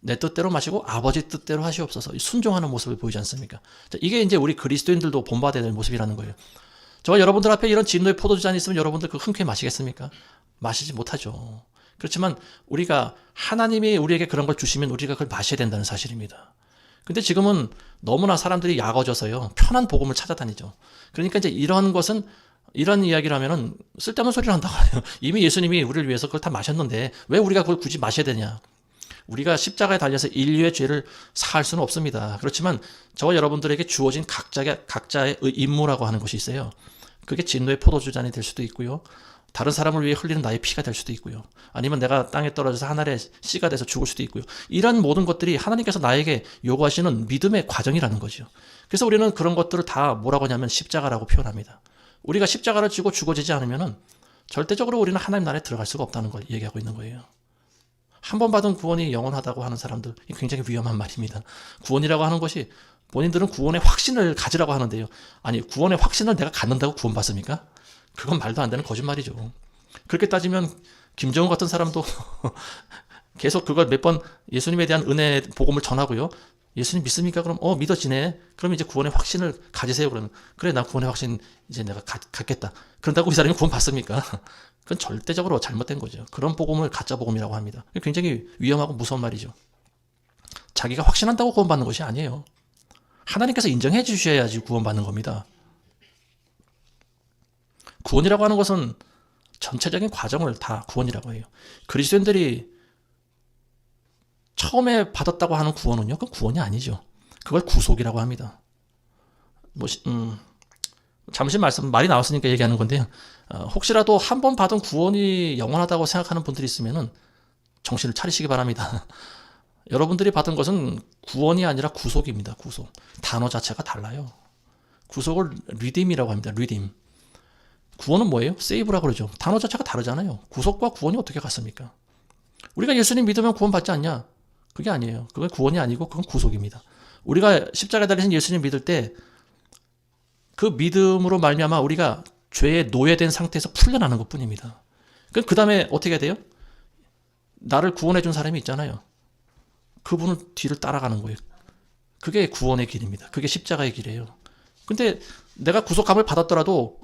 내 뜻대로 마시고 아버지 뜻대로 하시옵소서. 순종하는 모습을 보이지 않습니까? 자, 이게 이제 우리 그리스도인들도 본받아야 될 모습이라는 거예요. 저와 여러분들 앞에 이런 진노의 포도주잔이 있으면 여러분들 그 흔쾌히 마시겠습니까? 마시지 못하죠. 그렇지만 우리가 하나님이 우리에게 그런 걸 주시면 우리가 그걸 마셔야 된다는 사실입니다. 근데 지금은 너무나 사람들이 약어져서요. 편한 복음을 찾아다니죠. 그러니까 이제 이런 것은 이런 이야기를 하면은 쓸데없는 소리를 한다고 해요. 이미 예수님이 우리를 위해서 그걸 다 마셨는데 왜 우리가 그걸 굳이 마셔야 되냐? 우리가 십자가에 달려서 인류의 죄를 사할 수는 없습니다. 그렇지만 저와 여러분들에게 주어진 각자의 각자의 임무라고 하는 것이 있어요. 그게 진노의 포도주 잔이 될 수도 있고요. 다른 사람을 위해 흘리는 나의 피가 될 수도 있고요. 아니면 내가 땅에 떨어져서 하늘의 씨가 돼서 죽을 수도 있고요. 이런 모든 것들이 하나님께서 나에게 요구하시는 믿음의 과정이라는 거죠. 그래서 우리는 그런 것들을 다 뭐라고 하냐면 십자가라고 표현합니다. 우리가 십자가를 지고 죽어지지 않으면은 절대적으로 우리는 하나님 나라에 들어갈 수가 없다는 걸 얘기하고 있는 거예요. 한 번 받은 구원이 영원하다고 하는 사람들 굉장히 위험한 말입니다. 구원이라고 하는 것이 본인들은 구원의 확신을 가지라고 하는데요. 아니 구원의 확신을 내가 갖는다고 구원받습니까? 그건 말도 안 되는 거짓말이죠. 그렇게 따지면 김정은 같은 사람도 계속 그걸 몇 번 예수님에 대한 은혜 복음을 전하고요. 예수님 믿습니까? 그럼 어 믿어지네. 그럼 이제 구원의 확신을 가지세요. 그러면 그래 나 구원의 확신 이제 내가 가, 갖겠다. 그런다고 이 사람이 구원 받습니까? 그건 절대적으로 잘못된 거죠. 그런 복음을 가짜 복음이라고 합니다. 굉장히 위험하고 무서운 말이죠. 자기가 확신한다고 구원받는 것이 아니에요. 하나님께서 인정해 주셔야지 구원받는 겁니다. 구원이라고 하는 것은 전체적인 과정을 다 구원이라고 해요. 그리스도인들이 처음에 받았다고 하는 구원은요, 그건 구원이 아니죠. 그걸 구속이라고 합니다. 뭐, 음, 잠시 말씀 말이 나왔으니까 얘기하는 건데요. 어, 혹시라도 한 번 받은 구원이 영원하다고 생각하는 분들이 있으면은 정신을 차리시기 바랍니다. 여러분들이 받은 것은 구원이 아니라 구속입니다. 구속. 단어 자체가 달라요. 구속을 리딤이라고 합니다. 리딤. 구원은 뭐예요? 세이브라고 그러죠. 단어 자체가 다르잖아요. 구속과 구원이 어떻게 같습니까? 우리가 예수님 믿으면 구원 받지 않냐? 그게 아니에요. 그건 구원이 아니고 그건 구속입니다. 우리가 십자가에 달리신 예수님 믿을 때 그 믿음으로 말미암아 우리가 죄에 노예된 상태에서 풀려나는 것뿐입니다. 그 다음에 어떻게 돼요? 나를 구원해 준 사람이 있잖아요. 그분을 뒤를 따라가는 거예요. 그게 구원의 길입니다. 그게 십자가의 길이에요. 근데 내가 구속감을 받았더라도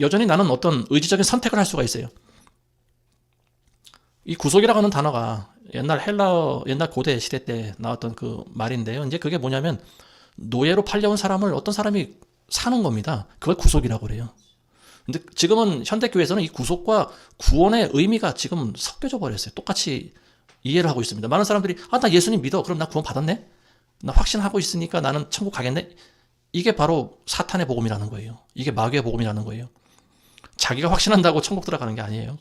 여전히 나는 어떤 의지적인 선택을 할 수가 있어요. 이 구속이라고 하는 단어가 옛날 헬라어, 옛날 고대 시대 때 나왔던 그 말인데요. 이제 그게 뭐냐면 노예로 팔려온 사람을 어떤 사람이 사는 겁니다. 그걸 구속이라고 그래요. 근데 지금은 현대교회에서는 이 구속과 구원의 의미가 지금 섞여져 버렸어요. 똑같이 이해를 하고 있습니다. 많은 사람들이 아, 나 예수님 믿어. 그럼 나 구원 받았네? 나 확신하고 있으니까 나는 천국 가겠네? 이게 바로 사탄의 복음이라는 거예요. 이게 마귀의 복음이라는 거예요. 자기가 확신한다고 천국 들어가는 게 아니에요.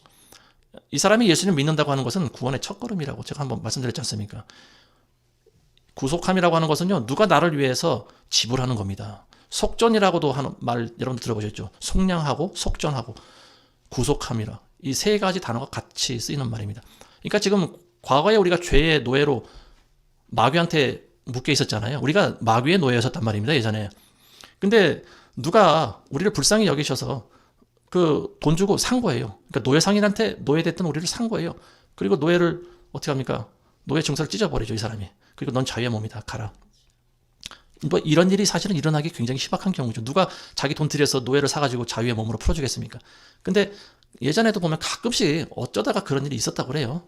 이 사람이 예수님 믿는다고 하는 것은 구원의 첫걸음이라고 제가 한번 말씀드렸지 않습니까? 구속함이라고 하는 것은요, 누가 나를 위해서 지불하는 겁니다. 속전이라고도 하는 말 여러분 들어보셨죠? 속량하고 속전하고 구속함이라 이 세 가지 단어가 같이 쓰이는 말입니다. 그러니까 지금 과거에 우리가 죄의 노예로 마귀한테 묶여 있었잖아요. 우리가 마귀의 노예였었단 말입니다. 예전에. 근데 누가 우리를 불쌍히 여기셔서 그 돈 주고 산 거예요. 그러니까 노예 상인한테 노예 됐던 우리를 산 거예요. 그리고 노예를 어떻게 합니까? 노예 증서를 찢어버리죠, 이 사람이. 그리고 넌 자유의 몸이다. 가라. 뭐 이런 일이 사실은 일어나기 굉장히 희박한 경우죠. 누가 자기 돈 들여서 노예를 사가지고 자유의 몸으로 풀어주겠습니까? 근데 예전에도 보면 가끔씩 어쩌다가 그런 일이 있었다고 그래요.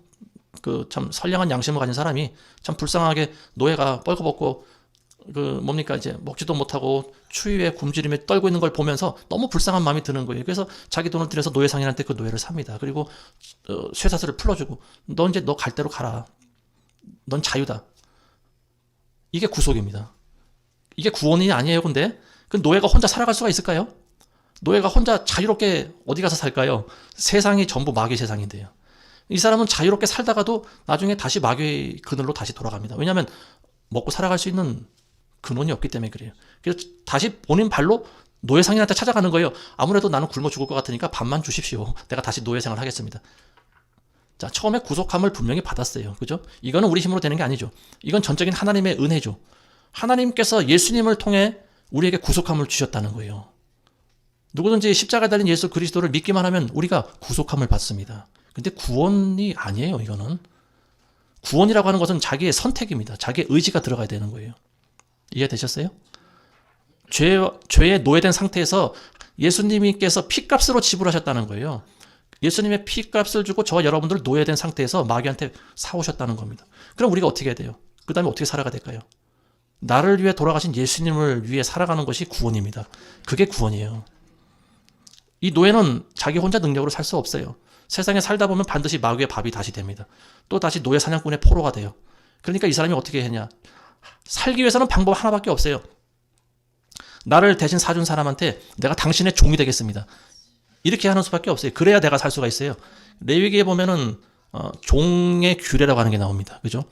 그 참 선량한 양심을 가진 사람이 참 불쌍하게 노예가 뻘거벗고 그 뭡니까 이제 먹지도 못하고 추위에 굶주림에 떨고 있는 걸 보면서 너무 불쌍한 마음이 드는 거예요. 그래서 자기 돈을 들여서 노예 상인한테 그 노예를 삽니다. 그리고 어, 쇠사슬을 풀어주고 너 이제 너 갈 대로 가라. 넌 자유다. 이게 구속입니다. 이게 구원이 아니에요, 근데? 그 노예가 혼자 살아갈 수가 있을까요? 노예가 혼자 자유롭게 어디 가서 살까요? 세상이 전부 마귀 세상인데요. 이 사람은 자유롭게 살다가도 나중에 다시 마귀의 그늘로 다시 돌아갑니다. 왜냐하면 먹고 살아갈 수 있는 근원이 없기 때문에 그래요. 그래서 다시 본인 발로 노예 상인한테 찾아가는 거예요. 아무래도 나는 굶어 죽을 것 같으니까 밥만 주십시오. 내가 다시 노예 생활 하겠습니다. 자, 처음에 구속함을 분명히 받았어요. 그죠? 이거는 우리 힘으로 되는 게 아니죠. 이건 전적인 하나님의 은혜죠. 하나님께서 예수님을 통해 우리에게 구속함을 주셨다는 거예요. 누구든지 십자가에 달린 예수 그리스도를 믿기만 하면 우리가 구속함을 받습니다. 근데 구원이 아니에요, 이거는. 구원이라고 하는 것은 자기의 선택입니다. 자기의 의지가 들어가야 되는 거예요. 이해되셨어요? 죄, 죄에 노예된 상태에서 예수님께서 피값으로 지불하셨다는 거예요. 예수님의 피값을 주고 저와 여러분들 노예된 상태에서 마귀한테 사오셨다는 겁니다. 그럼 우리가 어떻게 해야 돼요? 그 다음에 어떻게 살아가 될까요? 나를 위해 돌아가신 예수님을 위해 살아가는 것이 구원입니다. 그게 구원이에요. 이 노예는 자기 혼자 능력으로 살 수 없어요. 세상에 살다 보면 반드시 마귀의 밥이 다시 됩니다. 또 다시 노예 사냥꾼의 포로가 돼요. 그러니까 이 사람이 어떻게 했냐? 살기 위해서는 방법 하나밖에 없어요. 나를 대신 사준 사람한테 내가 당신의 종이 되겠습니다. 이렇게 하는 수밖에 없어요. 그래야 내가 살 수가 있어요. 레위기에 보면은 어, 종의 규례라고 하는 게 나옵니다. 그죠?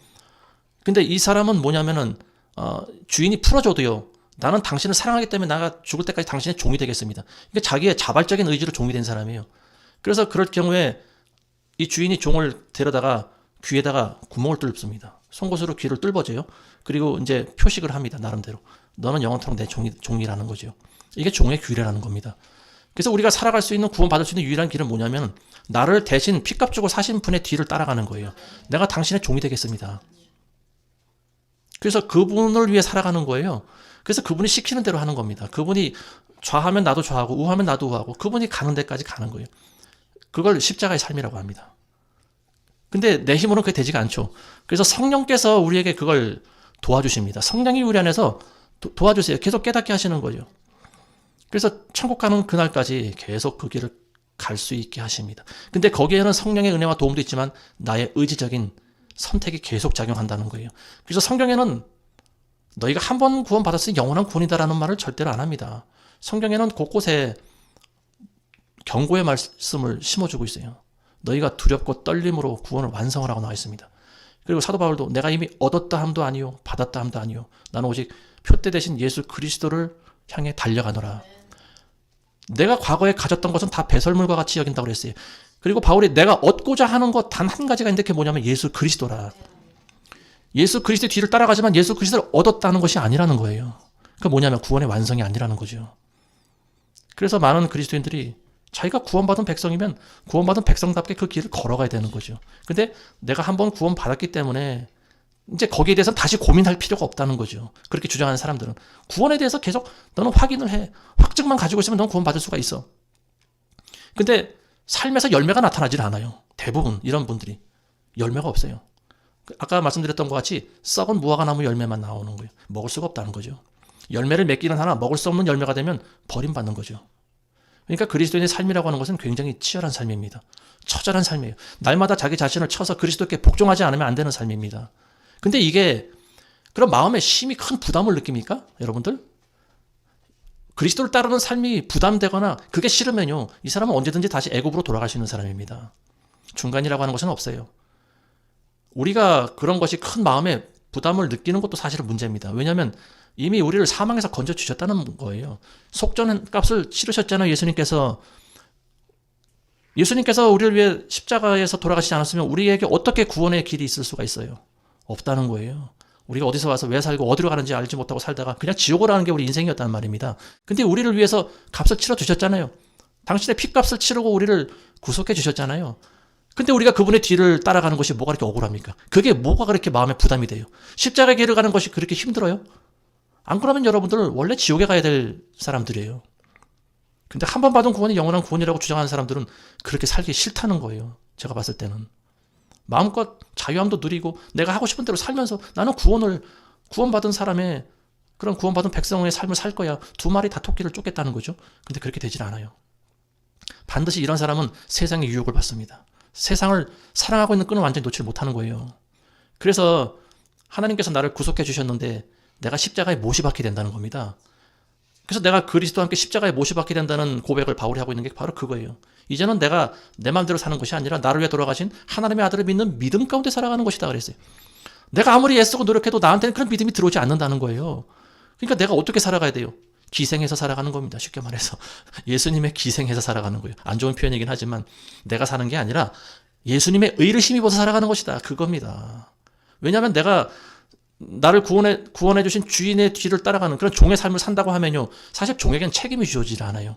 근데 이 사람은 뭐냐면은 어, 주인이 풀어줘도요. 나는 당신을 사랑하기 때문에 나가 죽을 때까지 당신의 종이 되겠습니다. 그러니까 자기의 자발적인 의지로 종이 된 사람이에요. 그래서 그럴 경우에 이 주인이 종을 데려다가 귀에다가 구멍을 뚫습니다. 송곳으로 귀를 뚫어줘요. 그리고 이제 표식을 합니다. 나름대로. 너는 영원토록 내 종이, 종이라는 거죠. 이게 종의 규례라는 겁니다. 그래서 우리가 살아갈 수 있는 구원받을 수 있는 유일한 길은 뭐냐면 나를 대신 피값 주고 사신 분의 뒤를 따라가는 거예요. 내가 당신의 종이 되겠습니다. 그래서 그분을 위해 살아가는 거예요. 그래서 그분이 시키는 대로 하는 겁니다. 그분이 좌하면 나도 좌하고 우하면 나도 우하고 그분이 가는 데까지 가는 거예요. 그걸 십자가의 삶이라고 합니다. 근데 내 힘으로는 그게 되지가 않죠. 그래서 성령께서 우리에게 그걸 도와주십니다. 성령이 우리 안에서 도, 도와주세요. 계속 깨닫게 하시는 거죠. 그래서 천국 가는 그날까지 계속 그 길을 갈 수 있게 하십니다. 근데 거기에는 성령의 은혜와 도움도 있지만 나의 의지적인 선택이 계속 작용한다는 거예요. 그래서 성경에는 너희가 한 번 구원 받았으니 영원한 구원이다라는 말을 절대로 안 합니다. 성경에는 곳곳에 경고의 말씀을 심어주고 있어요. 너희가 두렵고 떨림으로 구원을 완성을 하고 나와 있습니다. 그리고 사도 바울도 내가 이미 얻었다 함도 아니요 받았다 함도 아니요 나는 오직 표대 대신 예수 그리스도를 향해 달려가노라. 내가 과거에 가졌던 것은 다 배설물과 같이 여긴다고 그랬어요. 그리고 바울이 내가 얻고자 하는 것 단 한 가지가 있는데 그게 뭐냐면 예수 그리스도라. 예수 그리스도의 뒤를 따라가지만 예수 그리스도를 얻었다는 것이 아니라는 거예요. 그 뭐냐면 구원의 완성이 아니라는 거죠. 그래서 많은 그리스도인들이 자기가 구원받은 백성이면 구원받은 백성답게 그 길을 걸어가야 되는 거죠. 근데 내가 한번 구원받았기 때문에 이제 거기에 대해서 다시 고민할 필요가 없다는 거죠. 그렇게 주장하는 사람들은 구원에 대해서 계속 너는 확인을 해. 확증만 가지고 있으면 넌 구원받을 수가 있어. 근데 삶에서 열매가 나타나질 않아요. 대부분 이런 분들이 열매가 없어요. 아까 말씀드렸던 것 같이 썩은 무화과 나무 열매만 나오는 거예요. 먹을 수가 없다는 거죠. 열매를 맺기는 하나 먹을 수 없는 열매가 되면 버림받는 거죠. 그러니까 그리스도인의 삶이라고 하는 것은 굉장히 치열한 삶입니다. 처절한 삶이에요. 날마다 자기 자신을 쳐서 그리스도께 복종하지 않으면 안 되는 삶입니다. 근데 이게 그런 마음에 심히 큰 부담을 느낍니까? 여러분들? 그리스도를 따르는 삶이 부담되거나 그게 싫으면요. 이 사람은 언제든지 다시 애굽으로 돌아갈 수 있는 사람입니다. 중간이라고 하는 것은 없어요. 우리가 그런 것이 큰 마음에 부담을 느끼는 것도 사실은 문제입니다. 왜냐하면 이미 우리를 사망에서 건져 주셨다는 거예요. 속전 값을 치르셨잖아요. 예수님께서 예수님께서 우리를 위해 십자가에서 돌아가시지 않았으면 우리에게 어떻게 구원의 길이 있을 수가 있어요? 없다는 거예요. 우리가 어디서 와서 왜 살고 어디로 가는지 알지 못하고 살다가 그냥 지옥으로 가는 게 우리 인생이었단 말입니다. 근데 우리를 위해서 값을 치러 주셨잖아요. 당신의 피값을 치르고 우리를 구속해 주셨잖아요. 근데 우리가 그분의 뒤를 따라가는 것이 뭐가 그렇게 억울합니까? 그게 뭐가 그렇게 마음에 부담이 돼요? 십자가의 길을 가는 것이 그렇게 힘들어요? 안 그러면 여러분들 원래 지옥에 가야 될 사람들이에요. 근데 한 번 받은 구원이 영원한 구원이라고 주장하는 사람들은 그렇게 살기 싫다는 거예요. 제가 봤을 때는. 마음껏 자유함도 누리고 내가 하고 싶은 대로 살면서 나는 구원을 구원받은 사람의 그런 구원받은 백성의 삶을 살 거야. 두 마리 다 토끼를 쫓겠다는 거죠. 근데 그렇게 되질 않아요. 반드시 이런 사람은 세상의 유혹을 받습니다. 세상을 사랑하고 있는 끈을 완전히 놓지 못하는 거예요. 그래서 하나님께서 나를 구속해 주셨는데 내가 십자가에 못이 박게 된다는 겁니다. 그래서 내가 그리스도와 함께 십자가에 못이 박게 된다는 고백을 바울이 하고 있는 게 바로 그거예요. 이제는 내가 내 마음대로 사는 것이 아니라 나를 위해 돌아가신 하나님의 아들을 믿는 믿음 가운데 살아가는 것이다 그랬어요. 내가 아무리 애쓰고 노력해도 나한테는 그런 믿음이 들어오지 않는다는 거예요. 그러니까 내가 어떻게 살아가야 돼요? 기생해서 살아가는 겁니다. 쉽게 말해서. 예수님의 기생해서 살아가는 거예요. 안 좋은 표현이긴 하지만 내가 사는 게 아니라 예수님의 의를 힘입어서 살아가는 것이다. 그겁니다. 왜냐하면 내가 나를 구원해, 구원해 주신 주인의 뒤를 따라가는 그런 종의 삶을 산다고 하면요. 사실 종에겐 책임이 주어지지 않아요.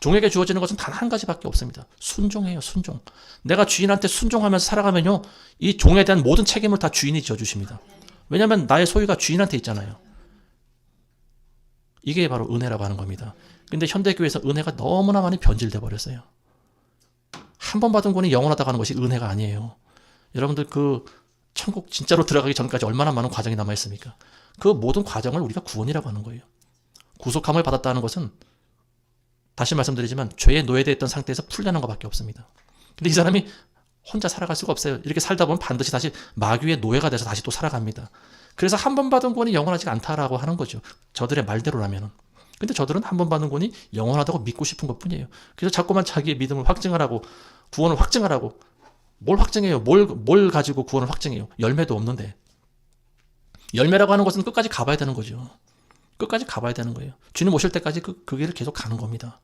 종에게 주어지는 것은 단 한 가지밖에 없습니다. 순종해요, 순종. 내가 주인한테 순종하면서 살아가면요, 이 종에 대한 모든 책임을 다 주인이 져주십니다. 왜냐하면 나의 소유가 주인한테 있잖아요. 이게 바로 은혜라고 하는 겁니다. 근데 현대교회에서 은혜가 너무나 많이 변질돼 버렸어요. 한 번 받은 권이 영원하다고 하는 것이 은혜가 아니에요. 여러분들 그 천국 진짜로 들어가기 전까지 얼마나 많은 과정이 남아 있습니까? 그 모든 과정을 우리가 구원이라고 하는 거예요. 구속함을 받았다는 것은 다시 말씀드리지만 죄에 노예되어 있던 상태에서 풀려난 것밖에 없습니다. 근데 이 사람이 혼자 살아갈 수가 없어요. 이렇게 살다 보면 반드시 다시 마귀의 노예가 돼서 다시 또 살아갑니다. 그래서 한 번 받은 권이 영원하지 않다라고 하는 거죠. 저들의 말대로라면은. 근데 저들은 한 번 받은 권이 영원하다고 믿고 싶은 것 뿐이에요. 그래서 자꾸만 자기의 믿음을 확증하라고 구원을 확증하라고 뭘 확증해요? 뭘, 뭘 가지고 구원을 확증해요? 열매도 없는데. 열매라고 하는 것은 끝까지 가봐야 되는 거죠. 끝까지 가봐야 되는 거예요. 주님 오실 때까지 그, 그 길을 계속 가는 겁니다.